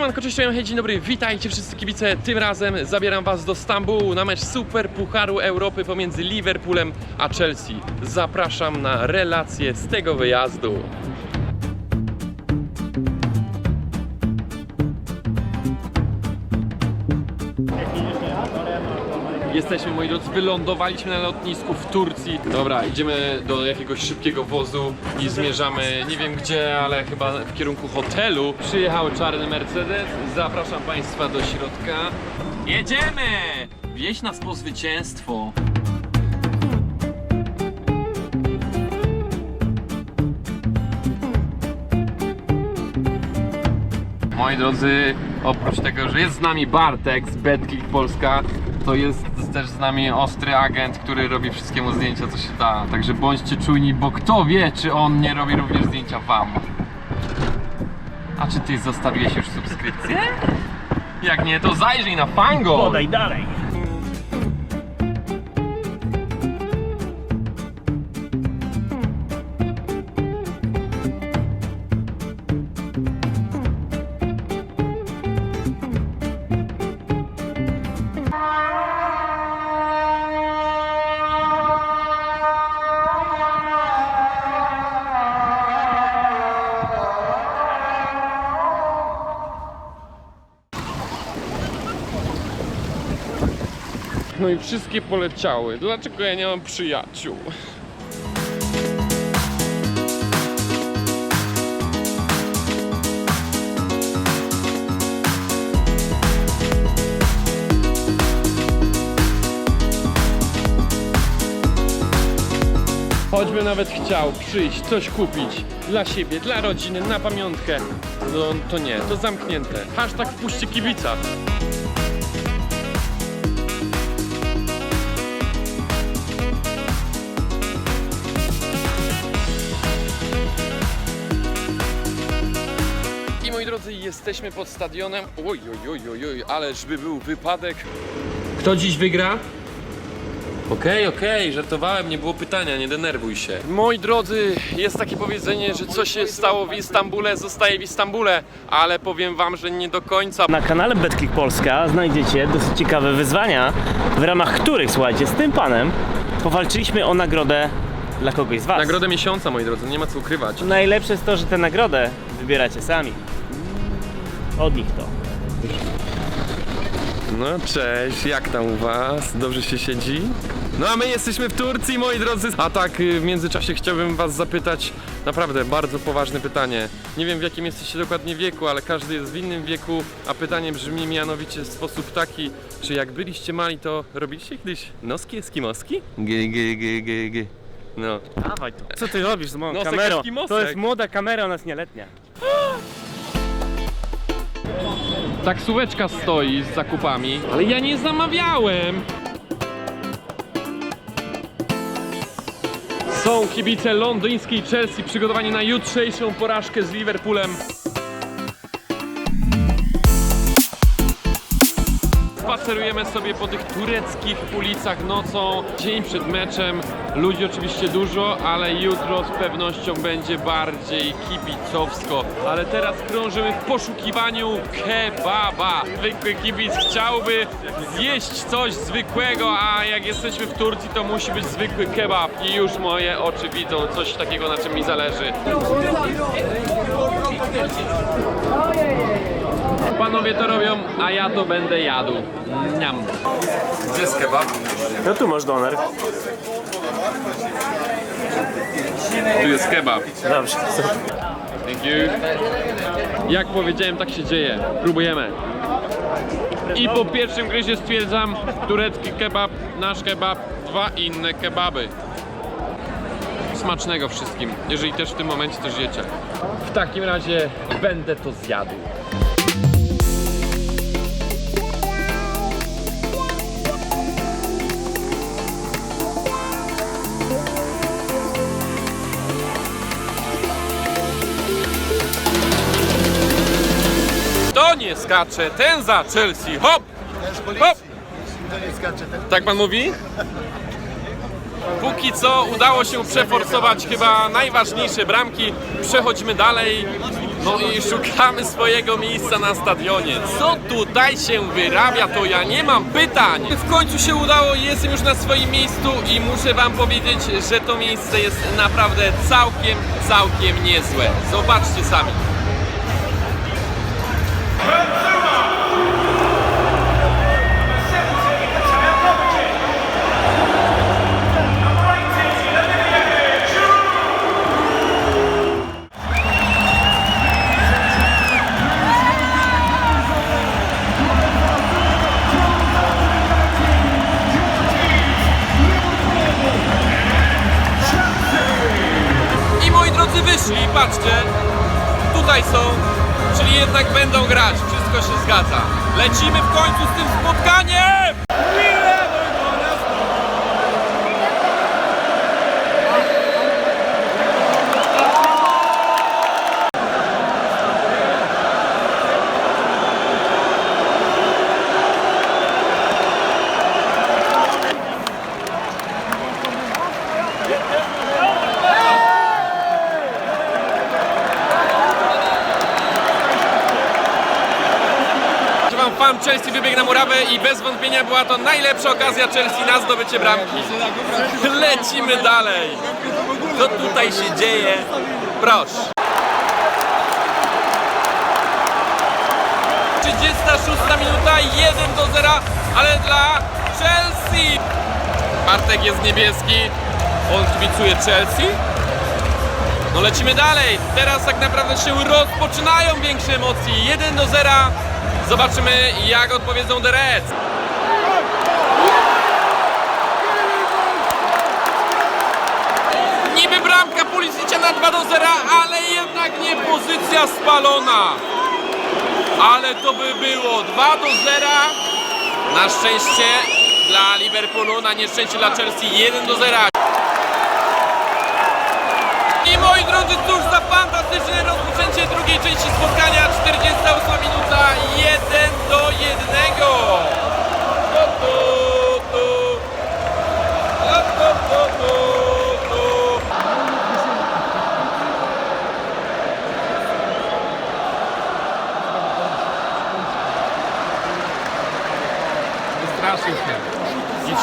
Siemanko, cześć, hej, dzień dobry, witajcie wszyscy kibice. Tym razem zabieram was do Stambułu na mecz Super Pucharu Europy pomiędzy Liverpoolem a Chelsea. Zapraszam na relacje z tego wyjazdu. Jesteśmy, moi drodzy, wylądowaliśmy na lotnisku w Turcji. Dobra, idziemy do jakiegoś szybkiego wozu i zmierzamy, nie wiem gdzie, ale chyba w kierunku hotelu. Przyjechał czarny Mercedes, zapraszam Państwa do środka. Jedziemy! Wieź nas po zwycięstwo. Moi drodzy, oprócz tego, że jest z nami Bartek z Betclick Polska, to jest też z nami ostry agent, który robi wszystkiemu zdjęcia, co się da. Także bądźcie czujni, bo kto wie, czy on nie robi również zdjęcia wam. A czy ty zostawiłeś już subskrypcję? Jak nie, to zajrzyj na Fango! Podaj dalej. No i wszystkie poleciały. Dlaczego ja nie mam przyjaciół? Choćby nawet chciał przyjść, coś kupić dla siebie, dla rodziny, na pamiątkę. No to nie, to zamknięte. Hashtag wpuśćcie kibica. Jesteśmy pod stadionem. Oj, oj, oj, oj, oj, ależ by był wypadek. Kto dziś wygra? Okej, okej, żartowałem, nie było pytania, nie denerwuj się. Moi drodzy, jest takie powiedzenie, że co się stało w Istambule, zostaje w Istambule, ale powiem wam, że nie do końca. Na kanale Betclick Polska znajdziecie dosyć ciekawe wyzwania, w ramach których, słuchajcie, z tym panem powalczyliśmy o nagrodę dla kogoś z was. Nagrodę miesiąca, moi drodzy, nie ma co ukrywać. Najlepsze jest to, że tę nagrodę wybieracie sami. Od nich to. No cześć, jak tam u was? Dobrze się siedzi? No a my jesteśmy w Turcji, moi drodzy. A tak, y, w międzyczasie chciałbym was zapytać naprawdę bardzo poważne pytanie. Nie wiem w jakim jesteście dokładnie wieku, ale każdy jest w innym wieku, a pytanie brzmi mianowicie w sposób taki, czy jak byliście mali, to robiliście kiedyś noski eskimoski? G, g, g, g, g. No. Dawaj to. Co ty robisz z moją Nosek kamerą? eskimosek. To jest młoda kamera, ona jest nieletnia. Taksóweczka stoi z zakupami, ale ja nie zamawiałem. Są kibice londyńskiej Chelsea przygotowani na jutrzejszą porażkę z Liverpoolem. Spacerujemy sobie po tych tureckich ulicach nocą, dzień przed meczem. Ludzi oczywiście dużo, ale jutro z pewnością będzie bardziej kibicowsko. Ale teraz krążymy w poszukiwaniu kebaba. Zwykły kibic chciałby zjeść coś zwykłego, a jak jesteśmy w Turcji, to musi być zwykły kebab. I już moje oczy widzą coś takiego, na czym mi zależy. Panowie to robią, a ja to będę jadł. Niam. Gdzie jest kebab? No tu masz doner. Tu jest kebab. Dobrze. Thank you. Jak powiedziałem, tak się dzieje. Próbujemy. I po pierwszym gryzie stwierdzam, turecki kebab, nasz kebab, dwa inne kebaby. Smacznego wszystkim, jeżeli też w tym momencie to żyjecie. W takim razie będę to zjadł. Nie skacze, ten za Chelsea, hop! Hop! Tak pan mówi? Póki co udało się przeforsować chyba najważniejsze bramki. Przechodźmy dalej. No i szukamy swojego miejsca na stadionie. Co tutaj się wyrabia, to ja nie mam pytań. W końcu się udało, jestem już na swoim miejscu i muszę wam powiedzieć, że to miejsce jest naprawdę całkiem, całkiem niezłe. Zobaczcie sami. Drodzy wyszli, patrzcie, tutaj są, czyli jednak będą grać, wszystko się zgadza. Lecimy w końcu z tym spotkaniem! Że wam fan Chelsea wybiegł na murawę i bez wątpienia była to najlepsza okazja Chelsea na zdobycie bramki. Lecimy dalej. Co tutaj się dzieje? Proszę. 36 minuta, 1 do 0, ale dla Chelsea. Bartek jest niebieski, on kibicuje Chelsea. No lecimy dalej. Teraz tak naprawdę się rozpoczynają większe emocje. 1 do 0. Zobaczymy jak odpowiedzą The Reds. Niby bramka Pulisicia na 2 do 0, ale jednak nie pozycja spalona. Ale to by było 2 do 0. Na szczęście dla Liverpoolu, na nieszczęście dla Chelsea 1 do 0. Drodzy, cóż za fantastyczne rozpoczęcie drugiej części spotkania. 48 minuta, 1 do 1. Tu, tu, tu. Tu, tu, tu, tu,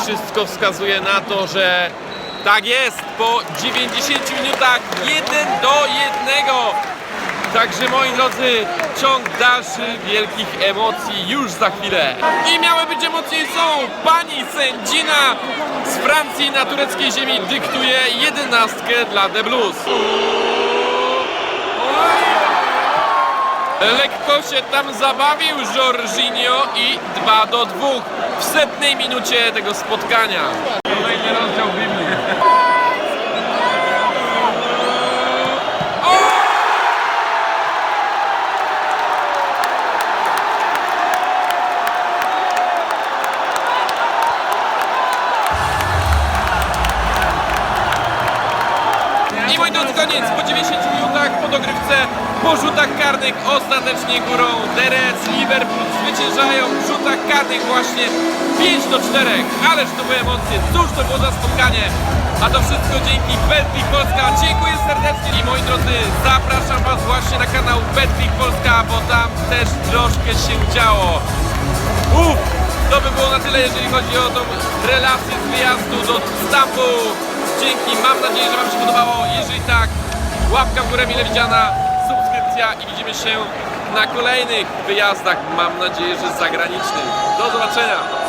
wszystko wskazuje na to, że tak jest, po 90 minutach 1 do 1. Także moi drodzy, ciąg dalszy wielkich emocji już za chwilę. I miały być emocje są. Pani sędzina z Francji na tureckiej ziemi dyktuje jedenastkę dla The Blues. Lekko się tam zabawił Jorginho i 2 do 2 w setnej minucie tego spotkania. Kolejny rozdział Biblii. Koniec po 90 minutach po dogrywce, po rzutach karnych ostatecznie górą Derec, Liverpool zwyciężają w rzutach karnych właśnie 5 do 4. Ależ to były emocje, cóż to było za spotkanie. A to wszystko dzięki Betclick Polska. Dziękuję serdecznie i moi drodzy, zapraszam Was właśnie na kanał Betclick Polska, bo tam też troszkę się działo. Uff, to by było na tyle, jeżeli chodzi o tą relację z wyjazdu do Stambułu. Dzięki, mam nadzieję, że Wam się podobało. Jeżeli tak, łapka w górę mile widziana, subskrypcja i widzimy się na kolejnych wyjazdach, mam nadzieję, że zagranicznych. Do zobaczenia!